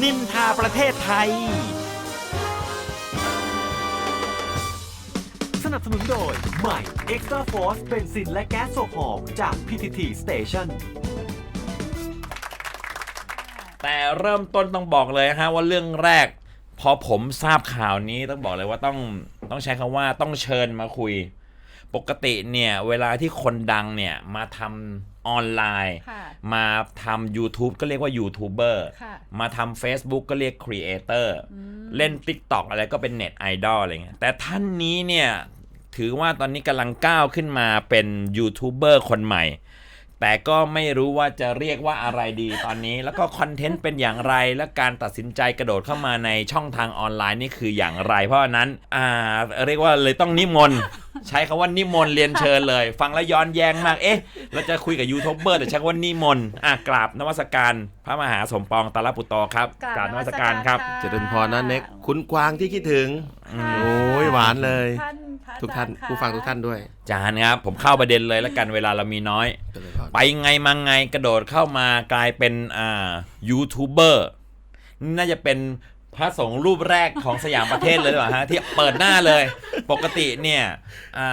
นินทาประเทศไทย สนับสนุนโดย ใหม่ Extra Force เบนซินและแก๊สโซฮอลจาก PTT Station แต่เริ่มต้นต้องบอกเลยฮะว่าเรื่องแรก พอผมทราบข่าวนี้ต้องบอกเลยว่าต้องต้องใช้คำว่าต้องเชิญมาคุย ปกติเนี่ย เวลาที่คนดังเนี่ยมาทำ ออนไลน์ค่ะมาทำ YouTube ก็เรียกว่ายูทูบเบอร์ค่ะมาทำ Facebook ก็เรียกครีเอเตอร์เล่น TikTok อะไรก็เป็นเน็ตไอดอลอะไรเงี้ยแต่ท่านนี้เนี่ย ถือว่าตอนนี้กำลังก้าวขึ้นมาเป็นยูทูบเบอร์คนใหม่ แต่ก็ไม่รู้ว่าจะเรียกว่าอะไรดีตอนนี้ แล้วก็คอนเทนต์เป็นอย่างไร และการตัดสินใจกระโดดเข้ามาในช่องทางออนไลน์นี่คืออย่างไร เพราะฉะนั้นอ่าเรียกว่าเลยต้องนิมนต์ใช้คำว่านิมนต์เรียนเชิญเลย ฟังแล้วย้อนแย้งมาก เอ๊ะ เราจะคุยกับยูทูบเบอร์แต่ใช้คำว่านิมนต์อะกราบนวัสการพระมหาสมปองตาลปุตโตครับกราบนวัสการครับะเจริญพรนะเน็กคุณกวางที่คิดถึงค่ะโอ้ยหวานเลยท่านพระ ทุกท่านอจรย์ค่ะผู้ฟังทุกท่านด้วยจานครับผมเข้าประเด็นเลยแล้วกันเวลาเรามีน้อย เจริญพร ไปไงมาไงกระโดดเข้ามากลายเป็นอ่ายูทูบเบอร์น่าจะเป็นพระสงฆ์รูปแรกของสยามประเทศเลยหรือเปล่าฮะ ที่เปิดหน้าเลย ปกติเนี่ยอ่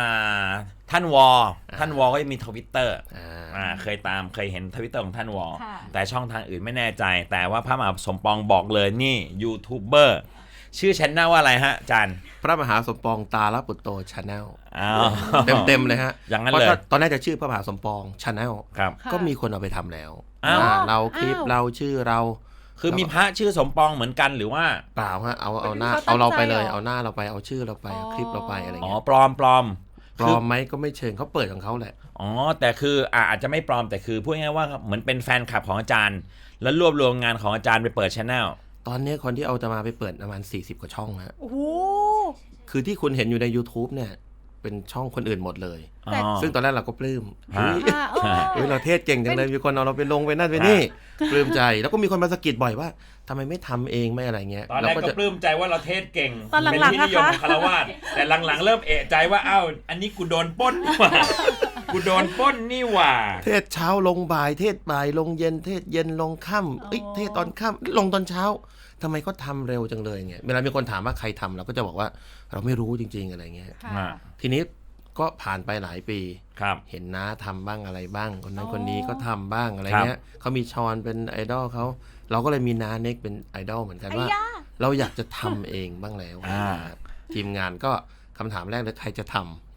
าท่านวอท่านวอก็จะมีทวิตเตอร์อ่าอ่าเคยตามเคยเห็นทวิตเตอร์ของท่านวอ ค่ะ แต่ช่องทางอื่นไม่แน่ใจ แต่ว่าพระมหาสมปองบอกเลยนี่ยูทูบเบอร์ ชื่อชแนลว่าอะไรฮะอาจารย์ พระมหาสมปองตาลปุตโตชาแนลอ้าว เต็มเต็มๆเลยฮะอย่างนั้นพระเลยถ้ตอนแรกจะชื่อพระมหาสมปองชาแนลครับ ค่ะก็มีคนเอาไปทำแล้วอ้าว อ่าเราคลิปอ้าว เราชื่อเราคือมีพระชื่อสมปองเหมือนกันหรือว่า เปล่าฮะเอาเอาหน้าเขาตั้งเอาเราไปเลยใจเหรอเอาหน้าเราไปเอาชื่อเราไปเอาคลิปเราไปอะไรอ๋อ เงี้ยปลอมปลอม ปลอมไหมก็ไม่เชิงเขาเปิดของเขาแหละ อ๋อ แต่คืออะอาจจะไม่ปลอมแต่คือพูดง่ายๆว่าเหมือนเป็นแฟนคลับของอาจารย์ แล้วรวบรวมงานของอาจารย์ไปเปิดช anel ตอนนี้คนที่เอาจะมาไปเปิดประมาณ 40 กว่าช่องฮะ โอ้โห คือที่คุณเห็นอยู่ใน YouTube เนี่ย เป็นช่องคนอื่นหมดเลย แต่ซึ่งตอนแรกเราก็ปลื้มฮะ เฮ้ยค่ะโอ้เฮ้ยเราเทศเก่งจังเลย มีคนเอาเราไปลงไปนั่นไปนี่ปลื้มใจ แล้วก็มีคนมาสะกิดบ่อยว่าทำไมไม่ทำเองไม่อะไรเงี้ยตอนแรเรากก็จะ ปลื้มใจว่าเราเทศเก่ง ตอนหลังๆเป็นที่นิยมนะคะ ของคารวาสแต่หลังๆ เริ่มเอะใจว่าอ้าวอันนี้กูโดนปล้นนี่หว่า กูโดนปล้นนี่หว่า เทศเช้าลงบ่ายเทศบ่ายลงเย็นเทศเย็นลงค่ำเอ้ยเทศตอนค่ำลงตอนเช้าทำไมเขาทำเร็วจังเลยเงี้ยเวลามีคนถามว่าใครทำเราก็จะบอกว่า เราไม่รู้จริง ๆอะไรเงี้ย ค่ะทีนี้ก็ผ่านไปหลายปี ครับ เห็นน้าทำบ้างอะไรบ้าง คนนั้นอ๋อ คนนี้ก็ทำบ้างอะไรเงี้ยเขามีชอนเป็นไอดอลเขาเราก็เลยมีน้าเน็กเป็นไอดอลเหมือนกันไอ้ว่า ยาเราอยากจะทำเองบ้างแล้วอ่า ทีมงานก็คำถามแรกเลยใครจะทำอ่า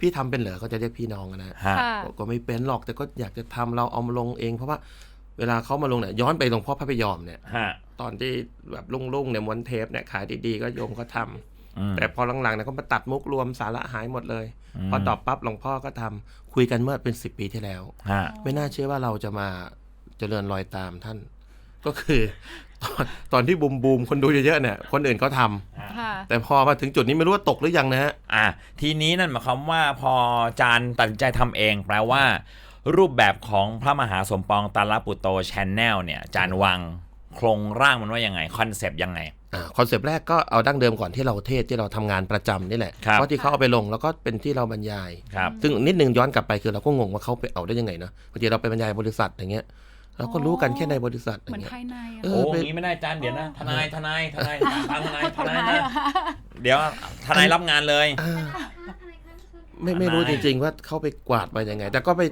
พี่ทำเป็นเหรอเขาจะเรียกพี่น้องอะนะฮะค่ะบอกก็ไม่เป็นหรอกแต่ก็อยากจะทำเราเอามาลงเอง เพราะว่าเวลาเขามาลงเนี่ยย้อนไปหลวงพ่อพระพยอมเนี่ยฮะตอนที่แบบลุ่งๆเนี่ยม้วนเทปเนี่ยขายดีๆก็โยมก็ทำอืมแต่พอหลังๆเนี่ยก็มาตัดมุกรวมสาระหายหมดเลยมพอตอบปั๊บหลวงพ่อก็ทำคุยกันเมื่อเป็นสิบปีที่แล้วฮะไม่น่าเชื่อว่าเราจะมาเจริญรอยตามท่าน ก็คือ ตอนตอนที่บูมบูมคนดูเยอะๆเนี่ยคนอื่นเขาทำค่ะ แต่พอมาถึงจุดนี้ไม่รู้ว่าตกหรือยังนะฮะ อะทีนี้นั่นหมายความว่าพออาจารย์ตัดสินใจทำเอง แปลว่า รูปแบบของพระมหาสมปองตาลปุตโตชแนลเนี่ยอาจารย์วางโครงร่างมันว่ายังไงคอนเซปต์ยังไง คอนเซปต์แรกก็เอาดั้งเดิมก่อนที่เราเทศที่เราทำงานประจำนี่แหละครับ เพราะที่เขาเอาไปลงแล้วก็เป็นที่เราบรรยาย ครับ ซึ่งนิดนึงย้อนกลับไปคือเราก็งงว่าเขาไปเอาได้ยังไงเนาะบางทีเราไปบรรยายบริษัทอย่างเงี้ย เราก็รู้กันแค่ในบริษัทอเหมือนย่างเงี้ยภายในอะเอโอ้อเป็นงี้ไม่ได้อาจารย์เดี๋ยวนะทนายทนายทนายตามทนายทนายนะเดี๋ยวทนายรับงานเลยอ่าไม่ไม่รู้จริง ๆ ว่าเขาไปกวาดมายังไง แต่ก็ไป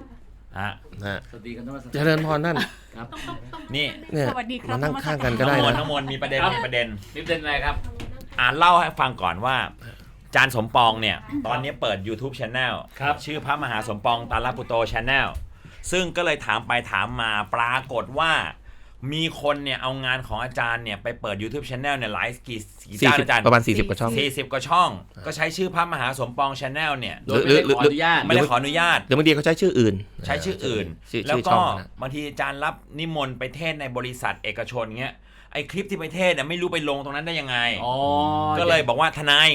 ฮะนะสวัสดีครับนวัสเจการริญพรนั่นครับนี่เนี่ยสวัสดีครับมานั่งข้างกันก็น้ได้องมนนะน้องมนมีประเด็นมีประเด็นนี่เป็นอะไรครับ อ่านเล่าให้ฟังก่อนว่าอาจารย์สมปองเนี่ย ตอนนี้เปิด YouTube Channel ครับชื่อพระมหาสมปองตาลปุตโต Channel ซึ่งก็เลยถามไปถามมาปรากฏว่า มีคนเนี่ยเอางานของอาจารย์เนี่ยไปเปิด YouTube Channel เนี่ยหลายกี่กี่สี่เจ้าสิบอาจารย์ประมาณสี่สิบกว่าช่องสี่สิบกว่าช่อง ก็ใช้ชื่อพระมหาสมปอง Channel เนี่ยโดยไม่ได้ขออนุญาต ไม่ได้ขออนุญาต หรือบางทีเขาใช้ชื่ออื่น ใช้ชื่ออื่น ชื่อแล้วชื่อก็ช่องนะบางทีอาจารย์รับนิมนต์ไปเทศในบริษัทเอกชนเงี้ยไอคลิปที่ไปเทศเนี่ยไม่รู้ไปลงตรงนั้นได้ยังไง อ๋อก็เลยบอกว่าทนาย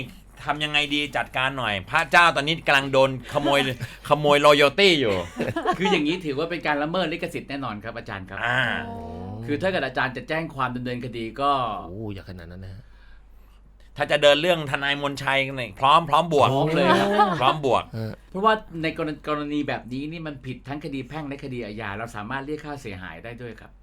ทำยังไงดีจัดการหน่อย พระเจ้าตอนนี้กำลังโดนขโมยขโมยรอยตี้อยู่ คืออย่างนี้ถือว่าเป็นการละเมิดลิขสิทธิ์แน่นอนครับอาจารย์ครับ อ่า คือถ้าเกิดอาจารย์จะแจ้งความดำเนินคดีก็ โอ้อย่าขนาดนั้นนะฮะถ้าจะเดินเรื่องทนายมนชัยเนี่ยพร้อมพร้อมบวกพร้อมเลยครับ พร้อมบวก เออเพราะว่าในกรณีกรณีแบบนี้นี่มันผิดทั้งคดีแพ่งและคดีอาญาเราสามารถเรียกค่าเสียหายได้ด้วยครับอ๋อ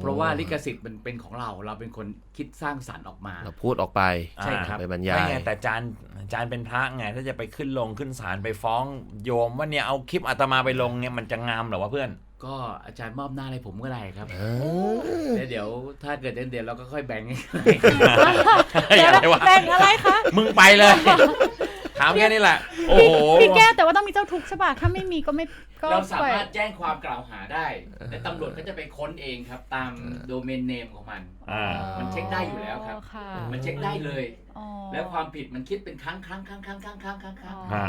เพราะว่าลิขสิทธิ์มันเป็นของเรา เราเป็นคนคิดสร้างสรรค์ออกมา เราพูดออกไปใช่ครับไปบรรยายไม่ไงแต่อาจารย์อาจารย์เป็นพระไงถ้าจะไปขึ้นลงขึ้นศาลไปฟ้องโยมว่าเนี่ยเอาคลิปอาตมาไปลงเนี่ยมันจะงามเหรอวะเพื่อน ก็อาจารย์มอบหน้าให้ผมก็ได้ครับเออแล้วเดี๋ยวถ้าเกิดเดี๋ยวเราก็ค่อยแบ่งให้อะไรวะแบ่งอะไรคะมึงไปเลยถามแค่นี้แหละ โอ้โห พี่แก้วแต่ว่าต้องมีเจ้าทุกข์ใช่ป่ะถ้าไม่มีก็ไม่ก็เราสาปล่อยมารถแจ้งความกล่าวหาได้ และตำรวจก็จะไปค้นเองครับ ตามโดเมนเนมของมัน อ่า มันเช็คได้อยู่แล้วครับ ค่ะมันเช็คได้เลย อ๋อแล้วความผิดมันคิดเป็นครั้งครั้งครั้งครั้งครั้งครั้งครั้งครั้ง อ๋อ ฮะ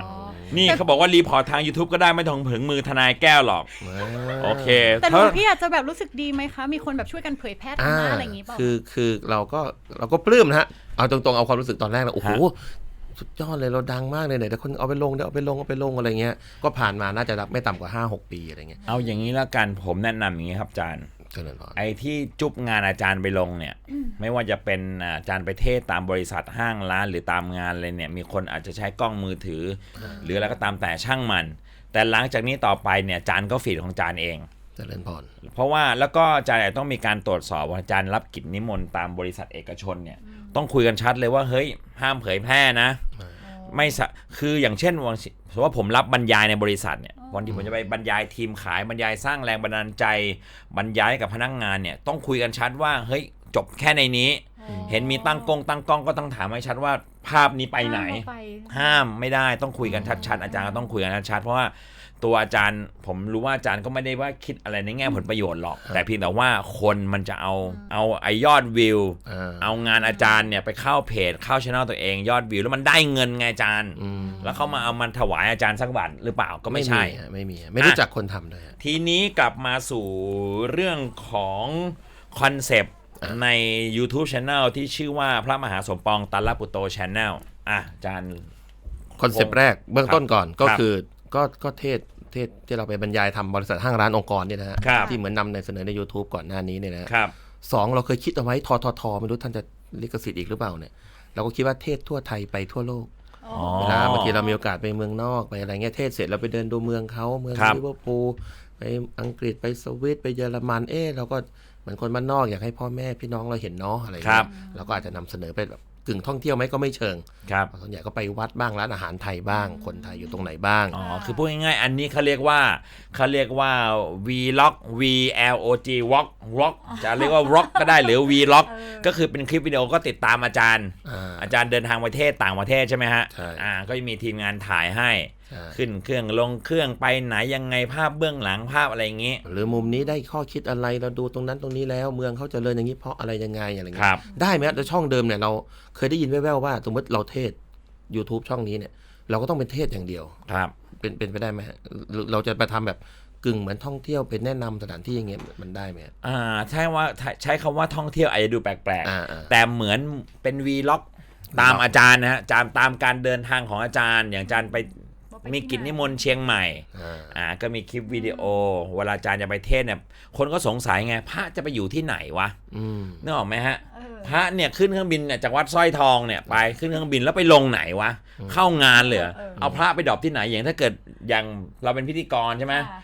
นี่เขาบอกว่ารีพอร์ตทาง YouTube ก็ได้ไม่ต้องถึงมือทนายแก้วหรอก โอเคแต่หลถ้าวงพี่อาจจะแบบรู้สึกดีไหมคะ มีคนแบบช่วยกันเผยแพร่ธรรมะอะไรอย่างงี้เปล่า คือคือเราก็เราก็ปลื้มนะฮะเอาตรงๆเอาความรู้สึกตอนแรกนะโอ้โห สุดยอดเลยเราดังมากเลยเนี่ยแต่คนเอาไปลงเดี๋ยวเอาไปลงเอาไปลงอะไรเงี้ยก็ผ่านมาน่าจะรับไม่ต่ำกว่า 5 6 ปีอะไรเงี้ยเอาอย่างนี้แล้วกันผมแนะนำอย่างนี้ครับอาจารย์เจริญพรไอ้ที่จุบงานอาจารย์ไปลงเนี่ย ไม่ว่าจะเป็นอ่าอาจารย์ไปเทศตามบริษัทห้างร้านหรือตามงานเลยเนี่ย มีคนอาจจะใช้กล้องมือถือ หรืออะไรก็ตามแต่ช่างมัน แต่หลังจากนี้ต่อไปเนี่ยอาจารย์ก็ฟีดของอาจารย์เองเจริญพรเพราะว่าแล้วก็อาจารย์อาจจะต้องมีการตรวจสอบว่าอาจารย์รับกิจนิมนต์ตามบริษัทเอกชนเนี่ย ต้องคุยกันชัดเลยว่าเฮ้ยห้ามเผยแพร่นะ ไม่สะคืออย่างเช่นวันสมมติว่าผมรับบรรยายในบริษัทเนี่ยวันที่ผมจะไปบรรยายทีมขายบรรยายสร้างแรงบันดาลใจบรรยายกับพนักงานเนี่ยต้องคุยกันชัดว่าเฮ้ยจบแค่ในนี้ เห็นมีตั้งกล้องตั้งกล้องก็ต้องถามให้ชัดว่าภาพนี้ไปไหน ห้ามเอาไปห้ามไม่ได้ต้องคุยกันชัดๆอาจารย์ก็ต้องคุยกันชัดๆเพราะว่า ตัวอาจารย์ ผมรู้ว่าอาจารย์ก็ไม่ได้ว่าคิดอะไรในแง่ผลประโยชน์หรอก แต่เพียงแต่ว่าคนมันจะเอาเอาไอยอดวิวอ่าเอางานอาจารย์เนี่ยไปเข้าเพจเข้าช่องตัวเองยอดวิว แล้วมันได้เงินไงอาจารย์อืมแล้วเขามาเอามันถวายอาจารย์สักบาทหรือเปล่าก็ไม่ใช่ฮะไม่มีฮะไม่รู้จักคนทำด้วยฮะทีนี้กลับมาสู่เรื่องของคอนเซปต์อะใน YouTube Channel ที่ชื่อว่าพระมหาสมปองตันลปุตโต Channel อะอาจารย์คอนเซปต์แรกเบื้องต้นก่อนก็ครับคือ ก็ก็เทศเทศที่เราไปบรรยายทำบริษัทห้างร้านองค์กรเนี่ยนะฮะครับที่เหมือนนำในเสนอใน YouTube ก่อนหน้านี้เนี่ยนะฮะครับสองเราเคยคิดเอาไว้ทอทอทอไม่รู้ท่านจะลิขสิทธิ์อีกหรือเปล่าเนี่ยเราก็คิดว่าเทศทั่วไทยไปทั่วโลกอ๋อเวลาบางทีเรามีโอกาสไปเมืองนอกไปอะไรเงี้ยเทศเสร็จเราไปเดินดูเมืองเขาเมืองครับลิเวอร์พูลไปอังกฤษไปสวิตไปเยอรมันเอ๊ะเราก็เหมือนคนบ้านนอกอยากให้พ่อแม่พี่น้องเราเห็นเนาะอะไรครัเงี้บยเราก็อาจจะนำเสนอไปแบบ กึ่งท่องเที่ยวไหมก็ไม่เชิงครับส่วนใหญ่ก็ไปวัดบ้างร้านอาหารไทยบ้าง คนไทยอยู่ตรงไหนบ้าง อ๋อ คือพูดง่ายๆ อันนี้เขาเรียกว่าเขาเรียกว่า vlog v l o g walk walk จะเรียกว่า vlog ก็ได้หรือ vlog ก็คือเป็นคลิปวิดีโอก็ติดตามอาจารย์อ่าอาจารย์เดินทางประเทศต่างประเทศใช่ไหมฮะใช่อ่าก็จะมีทีมงานถ่ายให้ใช่ขึ้นเครื่องลงเครื่องไปไหนยังไงภาพเบื้องหลังภาพอะไรอย่างงี้หรือมุมนี้ได้ข้อคิดอะไรเราดูตรงนั้นตรงนี้แล้ว เมืองเขาเจริญอย่างนี้เพราะอะไรยังไงอะไรคเงี้รัยบได้ไหมแต่ช่องเดิมเนี่ยเราเคยได้ยินแว่วๆว่าสมมติเราเทศ YouTube ช่องนี้เนี่ย เราก็ต้องเป็นเทศอย่างเดียวครับ เป็นเป็นไปได้ไหมฮะหรือเราจะไปทำแบบกึ่งเหมือนท่องเที่ยวเป็นแนะนำสถานที่อย่างเงี้ยมันได้ไหมฮะอ่าใช่ว่าใช้คำว่าท่องเที่ยวอาจจะดูแปลกอ่าอ่าๆแต่เหมือนเป็น vlog ตามอาจารย์นะฮะตามตามการเดินทางของอาจารย์ อย่างอาจารย์ไปว่าไป มีที่กิจไหนนิมนต์เชียงใหม่อ่าอ่าก็มีคลิปวิดีโอ เวลาอาจารย์จะไปเทศน์เนี่ยคนก็สงสัยไงพระจะไปอยู่ที่ไหนวะอืมนึกออกไหมฮะเออพระเนี่ยขึ้นเครื่องบินเนี่ยจากวัดสร้อยทองเนี่ยไปขึ้นเครื่องบินแล้วไปลงไหนวะเข้างานเลยเหรอเออเอาพระไปดรอปที่ไหนอย่างถ้าเกิดอย่างเราเป็นพิธีกรใช่ไหมค่ะ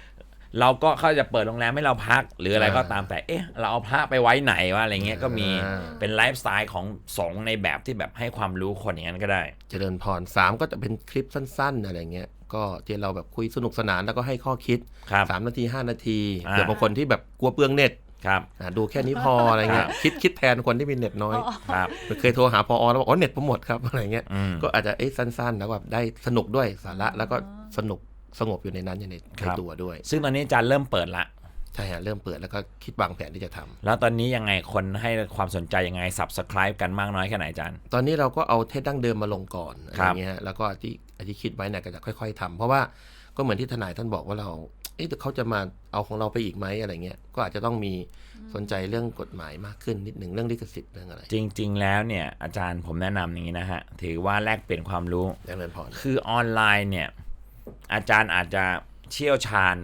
เราก็เขาจะเปิดโรงแรมให้เราพัก หรืออะไรก็ตามแต่เอ๊ะ เราเอาพระไปไว้ไหนวะอะไรเงี้ยก็มีอ่า เป็นไลฟ์สไตล์ของสงฆ์ในแบบที่แบบให้ความรู้คนอย่างนั้นก็ได้ เจริญพรสามก็จะเป็นคลิปสั้น ๆ อะไรเงี้ย ก็ที่เราแบบคุยสนุกสนานแล้วก็ให้ข้อคิดครับ สามนาทีห้านาทีอ่า เดี๋ยวบางคนที่แบบกลัวเปลืองเน็ตครับ อ่าดูแค่นี้พออะไรเงี้ยคิดคิดแทนคนที่มีเน็ตน้อย ครับ เคยโทรหาพอแล้วบอกอ๋อเน็ตผมหมดครับ อะไรเงี้ย อืม ก็อาจจะเอ๊ะสั้น ๆ แล้วแบบได้สนุกด้วยสาระแล้วก็สนุก สงบอยู่ในนั้นอยู่ในครัในบตัวด้วย ซึ่งตอนนี้อาจารย์เริ่มเปิดละใช่ฮะเริ่มเปิดแล้วก็คิดวางแผนที่จะทำแล้วตอนนี้ยังไงคนให้ความสนใจยังไง subscribe กันมากน้อยแค่ไหนอาจารย์ ตอนนี้เราก็เอาเทศดั้งเดิมมาลงก่อนอะไรครับเงี้ยฮะแล้วก็ที่ที่คิดไว้เนี่ยก็จะค่อย ๆทำเพราะว่าก็เหมือนที่ทนายท่านบอกว่าเราเอ๊ะแต่เขาจะมาเอาของเราไปอีกไหมอะไรเงี้ย ก็อาจจะต้องมีสนใจเรื่องกฎหมายมากขึ้นนิดหนึ่งเรื่องลิขสิทธิ์เรื่องอะไร จริง ๆ แล้วเนี่ยอาจารย์ผมแนะนำอย่างนี้นะฮะถือว่าแลกเปลี่ยนความรู้อย่างเริญพรคือออนไลน์เนี่ย อาจารย์อาจจะเชี่ยวชาญ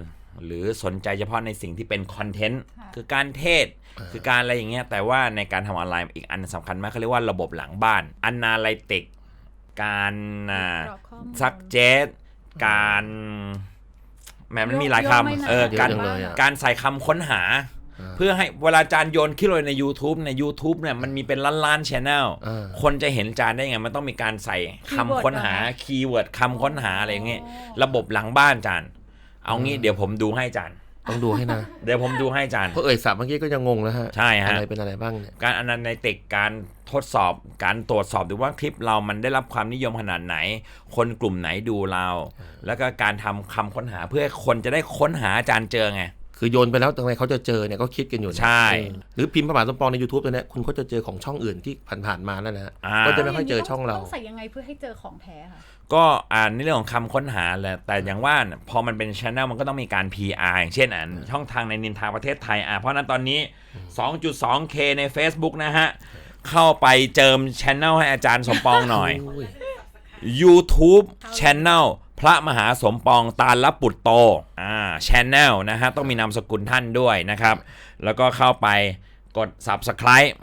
หรือสนใจเฉพาะในสิ่งที่เป็นคอนเทนต์ค่ะคือการเทศคือการอะไรอย่างเงี้ยแต่ว่าในการทำออนไลน์อีกอันสำคัญมากเขาเรียกว่าระบบหลังบ้าน a n a l y t i c การอ่ากรอกข้อมูลซักเจตการแหมมันมีหลายโยกไม่คำนานเออเยอะการจังเลยอะการใส่คำค้นหาอ่า เพื่อให้เวลาจานโยนคลิปลงใน YouTube ใน YouTube เนี่ยมันมีเป็นล้านล้านชแนลอ่าคนจะเห็นจานได้ไง มันต้องมีการใส่คำ Keyword ค้นหาเหรอคะคีย์เวิร์ดคำค้นหาอะไรอย่างเงี้ยระบบหลังบ้านจานเอางี้เดี๋ยวผมดูให้จานต้องดูให้นะ เดี๋ยวผมดูให้จานเพราะเอ่ยสับเมื่อกี้ก็ยังงงแล้วฮะใช่ฮะอะไรเป็นอะไรบ้างเนี่ยการอนาลิติกการทดสอบการตรวจสอบดูว่าคลิปเรามันได้รับความนิยมขนาดไหน คนกลุ่มไหนดูเรา แล้วก็การทำคำค้นหาเพื่อให้คนจะได้ค้นหาอาจารย์เจอไง คือโยนไปแล้วทำไมเขาจะเจอเนี่ยก็คิดกันอยู่นะใช่เออหรือพิมพ์พระมหาสมปองใน YouTube ตัวเนี้ยคุณก็จะเจอของช่องอื่นที่ผ่านๆมานั่นแหละอ่า ก็จะไม่ค่อยเจอช่องเรา ต้องใส่ยังไงเพื่อให้เจอของแท้ค่ะ ก็อ่านในเรื่องของคำค้นหาแหละแต่อย่างว่าน่ะพอมันเป็นช anel มันก็ต้องมีการ PR อย่างเช่นอ่านช่องทางในนินทาประเทศไทยอะเพราะฉะนั้นตอนนี้ 2.2K ใน Facebook นะฮะ เข้าไปเจิมช anel ให้อาจารย์สมปองหน่อย YouTube Channel พระมหาสมปองตาลปุตโตอ่า Channel นะฮะ ต้องมีนามสกุลท่านด้วยนะครับ แล้วก็เข้าไปกด Subscribe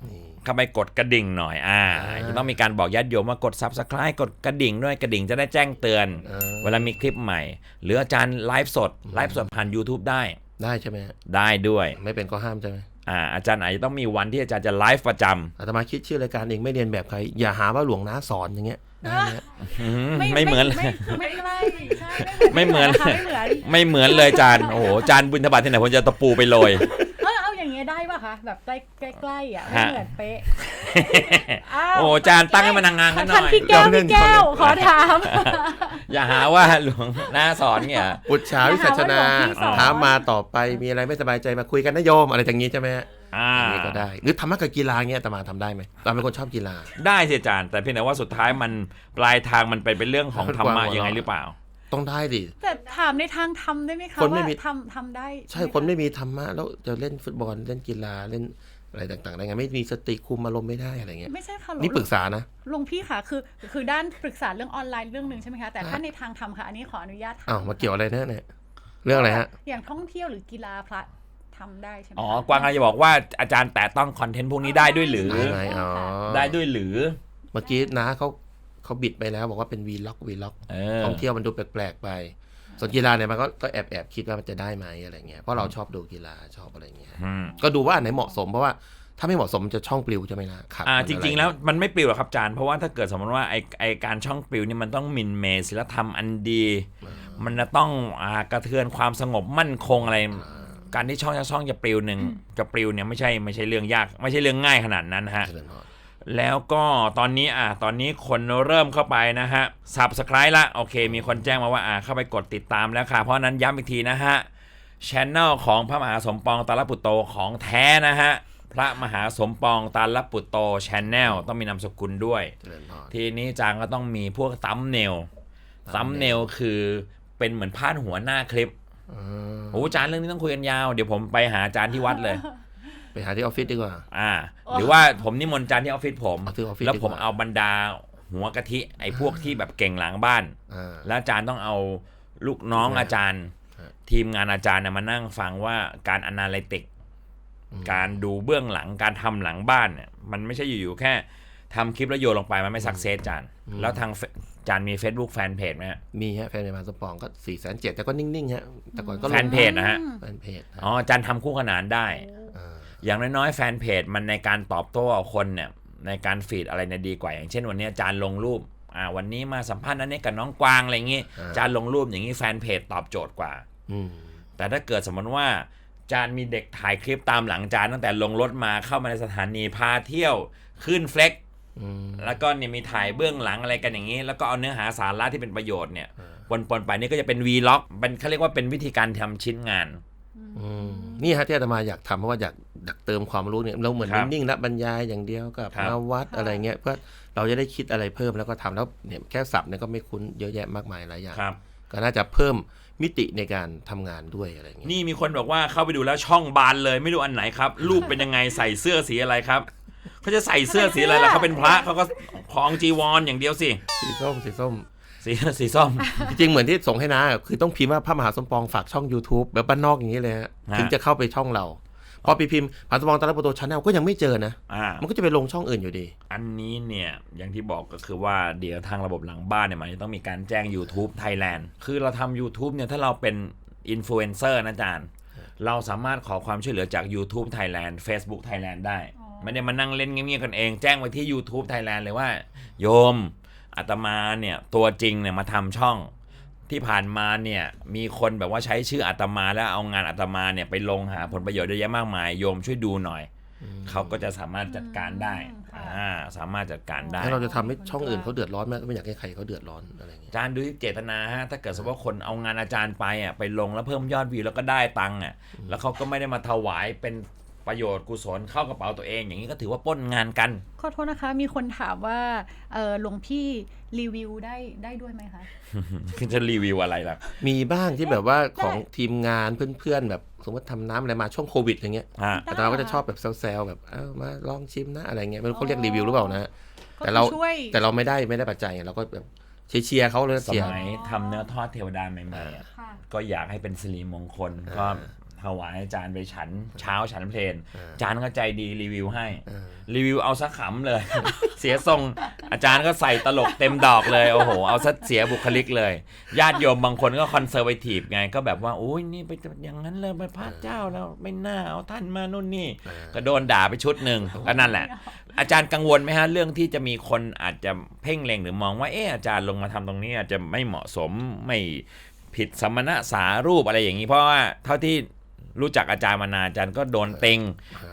เข้าไปกดกระดิ่งหน่อยอ่าอ่าจะต้องมีการบอกญาติโยมว่ากด Subscribe กดกระดิ่งด้วยกระดิ่งจะได้แจ้งเตือนอ่าเวลามีคลิปใหม่ หรืออาจารย์ไลฟ์สดไลฟ์สดผ่าน YouTube ได้ ได้ใช่ไหมฮะได้ด้วย ไม่เป็นก็ห้ามใช่ไหม อ่าอาจารย์อาจจะต้องมีวันที่อาจารย์จะไลฟ์ประจำอาตมาคิดชื่อรายการเองไม่เรียนแบบใคร อย่าหาว่าหลวงน้าสอนอย่างเงี้ยได้ไหมฮะอืมไม่เหมือนไม่ไม่ใช่ใช่ไม่เหมือนนะคะไม่เหมือน ไม่เหมือนเลยอาจารย์ โอ้โหอาจารย์บุญธบาตที่ไหนผมจะตะปูไปโรย ป่ะคะแบบใกล้ใกล้ๆอะไม่ฮะเหมือนเป๊ะาวโอ้อาจารย์ตั้งให้มันทางงานกันหน่ท่านอย พี่แก้วพี่แก้วขอถาม อย่าหาว่าหลวงหน้าสอนเนี่ย ปุจฉาวิสัชนาอย่าหาว่าหลวงพี่สอน ถามมาต่อไปมีอะไรไม่สบายใจมาคุยกันนะโยมอะไรอย่างนี้ใช่ไหมฮะอ่าอันนี้ก็ได้ หรือธรรมะกับกีฬาเงี้ยอาตมาทำได้ไหมอาตมาเป็นคนชอบกีฬา ได้สิอาจารย์ แต่เพียงแต่ว่าสุดท้ายมันปลายทางมันไปเป็นเรื่องของธรรมะกว้างกว่ายังไงหรือเปล่า ต้องได้ดิ แต่ถามในทางทำได้ไหมคะคนไม่ว่ามี ทำทำได้ใช่คนไม่มีธรรมะแล้วจะเล่นฟุตบอลเล่นกีฬาเล่นอะไรต่างๆได้ไงไม่มีสติคุมอารมณ์ไม่ได้อะไรเงี้ย ไม่ใช่ค่ะหลวงนี่ปรึกษานะ หลวงพี่ค่ะคือ คือด้านปรึกษาเรื่องออนไลน์เรื่องหนึ่งใช่ไหมคะแต่ถ้าในทางทำค่ะอันนี้ขออนุญาตถอ้าว มาเกี่ยวอะไรเนี่ยเนี่ยเรื่องอะไรฮะ อย่างท่องเที่ยวหรือกีฬาพระทำได้ใช่ไหมอ๋อคะกวางกำลังจะบอกว่าอาจารย์แตะต้องคอนเทนต์พวกนี้ได้ด้วยหรือ ได้ไหมอ๋อ ได้ด้วยหรือ เมื่อกี้นะเขา เขาบิดไปแล้วบอกว่าเป็นวีล็อกวีล็อกเออท่องเที่ยวมันดูแปลกๆไป ส่วนกีฬาเนี่ยมันก็ก็แอบแอบคิดว่ามันจะได้ไหมอะไรเงี้ยเพราะเราชอบดูกีฬาชอบอะไรเงี้ยอืมก็ดูว่าอันไหนเหมาะสมเพราะว่าถ้าไม่เหมาะสมมันจะช่องปลิวใช่ไหมนะขาดอ่ามันจอะไริง ๆ แล้วมันไม่ปลิวหรอกครับอาจารย์เพราะว่าถ้าเกิดสมมติว่าไอไอการช่องปลิวนี่มันต้องหมินเมศิลธรรมอันดี มันจะต้องอ่ากระเทือนความสงบมั่นคงอะไร การที่ช่องจะช่องจะปลิวหนึ่งจะปลิวเนี่ยไม่ใช่ไม่ใช่เรื่องยาก ไม่ใช่เรื่องง่ายขนาดนั้นฮะเจริญพร แล้วก็ตอนนี้อะตอนนี้คนเริ่มเข้าไปนะฮะ subscribe ละโอเค มีคนแจ้งมาว่าอะเข้าไปกดติดตามแล้วค่ะ เพราะฉะนั้นย้ำอีกทีนะฮะช anel ของพระมหาสมปองตาลปุตโตของแท้นะฮะพระมหาสมปองตาลปุตโตช anel ต้องมีนามสกุลด้วยเจริญพรทีนี้จางก็ต้องมีพวกซัมเนลซัมเนลคือเป็นเหมือนพาดหัวหน้าคลิปอืมโอ้อาจารย์เรื่องนี้ต้องคุยกันยาว เดี๋ยวผมไปหาอาจารย์ที่วัดเลย ไปหาที่ออฟฟิศดีกว่า อ่า หรือว่าผมนิมนต์อาจารย์ที่ออฟฟิศผมเอาที่ออฟฟิศแล้วผมดีกว่า เอาบรรดาหัวกะทิไอ้พวกที่แบบเก่งหลังบ้าน อ่า แล้วอาจารย์ต้องเอาลูกน้องอ่าอาจารย์อ่าทีมงานอาจารย์เนี่ยมานั่งฟังว่าการอนาลิติก อืมการดูเบื้องหลังการทำหลังบ้านเนี่ยมันไม่ใช่อยู่ๆแค่ทำคลิปแล้วโยนลงไปมันไม่สักเซสจานแล้วทางเฟอาจารย์มี Facebook แฟนเพจไหมฮะ มีฮะแฟนในมาสปองก็สี่แสนเจ็ดแต่ก็นิ่งๆฮะแต่ก่อนก็ลงแฟนเพจนะฮะ แฟนเพจฮะอ๋ออาจารย์ทำคู่ขนานได้าอ ย่างน้อยๆ แฟนเพจมันในการตอบโต้กับคนเนี่ยในการฟีดอะไรเนี่ยดีกว่า อย่างเช่นวันนี้อาจารย์ลงรูปอ่าวันนี้มาสัมภาษณ์นั้นนี่กับน้องกวางอะไรอย่างงี้อาจารย์ลงรูปอย่างนี้แฟนเพจตอบโจทย์กว่าอืมแต่ถ้าเกิดสมมติว่าจานมีเด็กถ่ายคลิปตามหลังจานตั้งแต่ลงรถมาเข้ามาในสถานีพาเที่ยวขึ้นเฟล็กอืมแล้วก็เนี่ยมีถ่ายเบื้องหลังอะไรกันอย่างนี้ แล้วก็เอาเนื้อหาสาระที่เป็นประโยชน์เนี่ยปนๆไปนี่ก็จะเป็นวีล็อกเป็นเขาเรียกว่าเป็นวิธีการทำชิ้นงานอืม นี่ฮะที่อาตมาอยากทำเพราะว่าอยากอยากเติมความรู้เนี่ยเราเหมือนครับนิ่งๆและบรรยายอย่างเดียวกับครับมาวัดอะไรเงี้ยเพื่อเราจะได้คิดอะไรเพิ่มแล้วก็ทำแล้วเนี่ยแค่สับเนี่ยก็ไม่คุ้นเยอะแยะมากมายหลายอย่างครับก็น่าจะเพิ่มมิติในการทำงานด้วยอะไรเงี้ยนี่มีคนบอกว่าเข้าไปดูแล้วช่องบานเลยไม่รู้อันไหนครับ รูปเป็นยังไงใส่เสื้อสีอะไรครับเขาจะใส่เสื้อสีอะไรล่ะเขาเป็นพระเขาก็ของจีวรอย่างเดียวสิสีส้มสีส้ม สีสีส้ม จริงๆเหมือนที่ส่งให้นะ คือต้องพิมพ์ว่าพระมหาสมปองฝากช่อง YouTube แบบบ้านนอกอย่างนี้เลยฮะฮะถึงจะเข้าไปช่องเราพอไปพิมพ์พระมหาสมปองตาลปโตชาแนลก็ยังไม่เจอนะอ่ามันก็จะไปลงช่องอื่นอยู่ดี อันนี้เนี่ยอย่างที่บอกก็คือว่าเดี๋ยวทางระบบหลังบ้านเนี่ยมันจะต้องมีการแจ้ง YouTube Thailand คือเราทำ YouTube เนี่ยถ้าเราเป็นอินฟลูเอนเซอร์นะอาจารย์เราสามารถขอความช่วยเหลือจาก YouTube Thailand Facebook Thailand ได้อ๋อไม่ได้มานั่งเล่นเงียบๆกันเอง แจ้งไว้ที่ YouTube Thailand เลยว่า โยม อาตมาเนี่ยตัวจริงเนี่ยมาทำช่องที่ผ่านมาเนี่ยมีคนแบบว่าใช้ชื่ออาตมาแล้วเอางานอาตมาเนี่ยไปลงหาผลประโยชน์เยอะแยะมากมายโยมช่วยดูหน่อย เขาก็จะสามารถจัดการได้อืมค่ะอ่าสามารถจัดการได้แล้วเราจะทำให้ช่องอื่นเขาเดือดร้อนไหมไม่อยากให้ใครเขาเดือดร้อนอะไรอย่างเงี้ยอาจารย์ดูที่เจตนาฮะถ้าเกิดสมมติว่าคนเอางานอาจารย์ไปอะไปลงแล้วเพิ่มยอดวิวแล้วก็ได้ตังค์อะแล้วเขาก็ไม่ได้มาถวายเป็น ประโยชน์กุศลเข้ากระเป๋าตัวเอง อย่างนี้ก็ถือว่าปล้นงานกัน ขอโทษนะคะ มีคนถามว่าเออหลวงพี่รีวิวได้ได้ด้วยไหมคะ คือจะรีวิวอะไรล่ะ มีบ้างที่แบบว่าของทีมงานเพื่อนๆแบบสมมติทำน้ำอะไรมาช่วงโควิดอย่างเงี้ยฮะได้อาตมาก็จะชอบแบบแซวๆแบบเอ้ามาลองชิมนะอะไรเงี้ยไม่รู้เขาเรียกรีวิวหรือเปล่านะ แต่เราก็คือช่วย แต่เราไม่ได้ไม่ได้ปัจจัยเราก็แบบเชียร์ๆเขาเลยสเชียร์ มัยทำเนื้อทอดเทวดาใหม่ๆอะค่ะ ก็อยากให้เป็นสิริมงคล ก็ ถวายอาจารย์ไปฉันเช้าฉันเพลนอาจารย์ก็ใจดีรีวิวให้เออรีวิวเอาซะขำเลย เสียทรงอาจารย์ก็ใส่ตลกเต็มดอกเลยโอ้โหเอาซะเสียบุคลิกเลย ญาติโยมบางคนก็คอนเซอร์เวทีฟไงก็แบบว่าอุ้ยนี่ไปอย่างนั้นเลยไปพระเจ้าแล้วไม่น่าเอาท่านมานู่นนี่ ก็โดนด่าไปชุดหนึ่งก็นั่นแหละ อาจารย์กังวลไหมฮะเรื่องที่จะมีคนอาจจะเพ่งเล็งหรือมองว่าเอออาจารย์ลงมาทำตรงนี้อาจจะไม่เหมาะสมไม่ผิดสมณะสารูปอะไรอย่างนี้เพราะว่าเท่าที่ รู้จักอาจารย์มานานอาจารย์ก็โดนเต็ง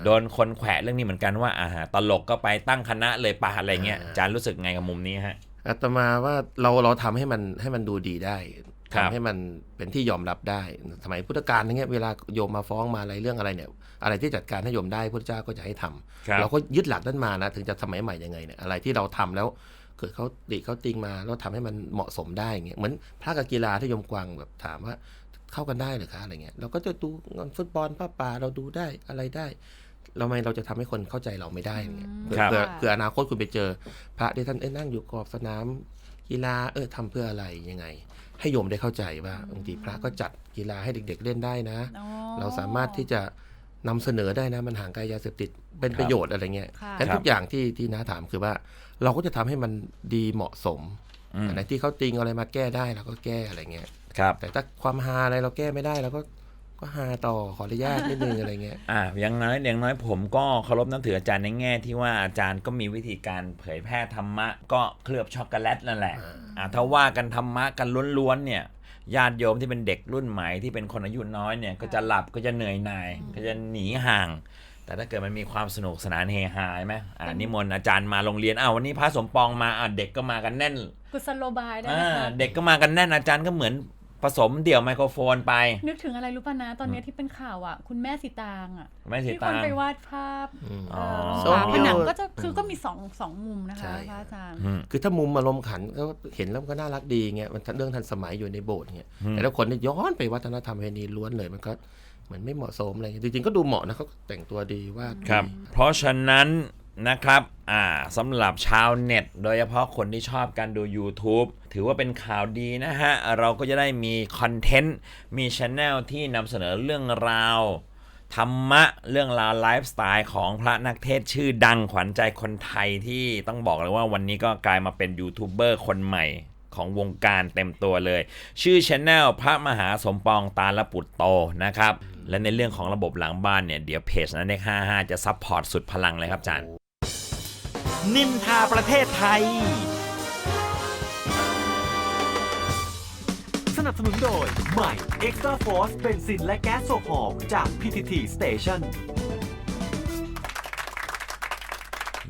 โดนคนแขวะเรื่องนี้เหมือนกันว่าอ่าฮะตลกก็ไปตั้งคณะเลยปะอะไรเงี้ยอาจารย์รู้สึกไงกับมุมนี้ฮะอาตมาว่าเราเราทำให้มันให้มันดูดีได้ครับทำให้มันเป็นที่ยอมรับได้ สมัยพุทธกาลอย่างเงี้ยเวลาโยมมาฟ้องมาอะไรเรื่องอะไรเนี่ย อะไรที่จัดการให้โยมได้พุทธเจ้าก็จะให้ทำครับเราก็ยึดหลักนั้นมานะถึงจะสมัยใหม่ยังไงเนี่ยอะไรที่เราทำแล้วเกิดเขาติเขาติงมาเราทำให้มันเหมาะสมได้อย่างเงี้ยเหมือนพระกับกีฬาที่โยมกวางแบบถามว่า เข้ากันได้หรือคะอะไรเงี้ยเราก็จะดูงานฟุตบอลป้าป่าเราดูได้อะไรได้ เราไม่เราจะทำให้คนเข้าใจเราไม่ได้อย่างเงี้ยเผื่อครับเผื่อเผื่ออนาคตคุณไปเจอ พระที่ท่านเอ้ยนั่งอยู่กรอบสนามกีฬาเออทำเพื่ออะไรยังไง ให้โยมได้เข้าใจว่าบางทีพระก็จัดกีฬาให้เด็ก ๆ เล่นได้นะอ๋อเราสามารถที่จะนำเสนอได้นะมันห่างไกลยาเสพติดเป็นครับประโยชน์อะไรเงี้ยค่ะฉะนั้นทุกอย่างที่ที่น้าถามคือว่า เราก็จะทำให้มันดีเหมาะสมอืมอันไหนที่เขาติงเอาอะไรมาแก้ได้เราก็แก้อะไรเงี้ย ครับแต่ถ้าความฮาอะไรเราแก้ไม่ได้เราก็ก็ฮาต่อขออนุญาตนิดนึงอะไรเงี้ยอ่าอย่างน้อยอย่างน้อยผมก็เคารพนับถืออาจารย์ในแง่ที่ว่าอาจารย์ก็มีวิธีการเผยแพร่ธรรมะ ก็เคลือบช็อกโกแลตนั่นแหละอ่าถ้าว่ากันธรรมะกันล้วนๆเนี่ยญาติโยมที่เป็นเด็กรุ่นใหม่ที่เป็นคนอายุน้อยเนี่ยก็จะหลับก็จะเหนื่อยหน่ายก็จะหนีห่าง แต่ถ้าเกิดมันมีความสนุกสนานเฮฮาใช่ไหมอ่านิมนต์อาจารย์มาโรงเรียนอ้าววันนี้พระสมปองมาอ่าเด็กก็มากันแน่นกุศโลบายได้ไหมอ่าคะเด็กก็มากันแน่นอาจารย์ก็เหมือน ผสมเดี่ยวไมโครโฟนไป นึกถึงอะไรรู้ป่ะนะ ตอนเนี้ยที่เป็นข่าวอะ คุณแม่สีตางอะไม่เสียที่ตัคนงค์ไปวาดภาพอ๋อเอ่อฝาผนังส้มก็จะคือก็มีสองสองมุมนะใช่ คะพระอาจารย์ อืม คือถ้ามุมอารมณ์ขันก็เห็นแล้วมันก็น่ารักดีเงี้ยมันเรื่องทันสมัยอยู่ในโบสถ์เงี้ยอืม แต่ถ้าคนที่ย้อนไปวัฒนธรรมประเพณีล้วนเลยมันก็เหมือนไม่เหมาะสมอะไรเงี้ยจริงๆก็ดูเหมาะนะเขาแต่งตัวดีว่าดดีครับ เพราะฉะนั้น นะครับอ่าสำหรับชาวเน็ต โดยเฉพาะคนที่ชอบการดู YouTube ถือว่าเป็นข่าวดีนะฮะ เราก็จะได้มีคอนเทนต์ มีช anel ที่นำเสนอเรื่องราว ธรรมะเรื่องราวไลฟ์สไตล์ของพระนักเทศชื่อดังขวัญใจคนไทยที่ต้องบอกเลยว่าวันนี้ก็กลายมาเป็นยูทูบเบอร์คนใหม่ของวงการเต็มตัวเลย ชื่อช anel พระมหาสมปองตาลปุตโตนะครับ และในเรื่องของระบบหลังบ้านเนี่ย เดี๋ยวเพจนั้นเด็ก55 จะซัพพอร์ตสุดพลังเลยครับอาจารย์ นินทาประเทศไทย สนับสนุนโดย ใหม่ Extra Force เบนซินและแก๊สโซฮอลจาก PTT Station